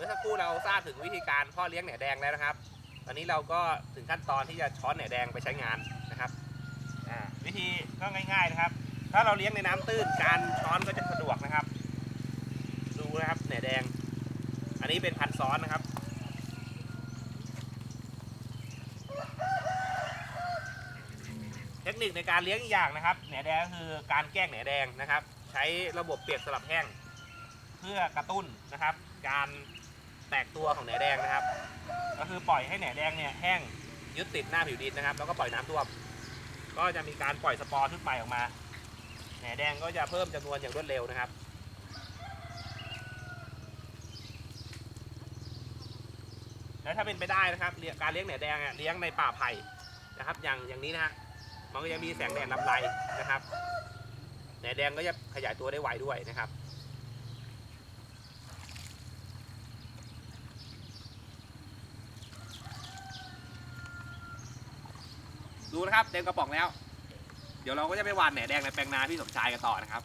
มื่อสักครู่เราทราบถึงวิธีการพ่อเลี้ยงแหนแดงแล้วนะครับ ตอนนี้เราก็ถึงขั้นตอนที่จะช้อนแหนแดงไปใช้งานนะครับวิธีก็ง่าย ๆนะครับ ถ้าเราเลี้ยงในน้ำตื้นการช้อนก็จะสะดวกนะครับ ดูนะครับแหนแดง อันนี้เป็นพันซ้อนนะครับเทคนิคในการเลี้ยงอีกอย่างนะครับแหนแดงก็คือการแกล้งแหนแดงนะครับ ใช้ระบบเปียกสลับแห้ง เพื่อกระตุ้นนะครับ การ แตกตัวของแหนแดงนะครับ ก็คือปล่อยให้แหนแดงเนี่ยแห้งยึดติดหน้าผิวดินนะครับ แล้วก็ปล่อยน้ำท่วม ก็จะมีการปล่อยสปอร์ชุดใหม่ออกมา แหนแดงก็จะเพิ่มจำนวนอย่างรวดเร็วนะครับแล้วถ้าเป็นไปได้นะครับการเลี้ยงแหนแดงเลี้ยงในป่าไผ่นะครับ อย่างอย่างนี้นะฮะมันก็จะมีแสงแดดลำไรนะครับแหนแดงก็จะขยายตัวได้ไวด้วยนะครับ ดูนะครับเต็มกระป๋องแล้ว เดี๋ยวเราก็จะไปหวานแหนแดงในแปลงนาพี่สมชายกันต่อนะครับ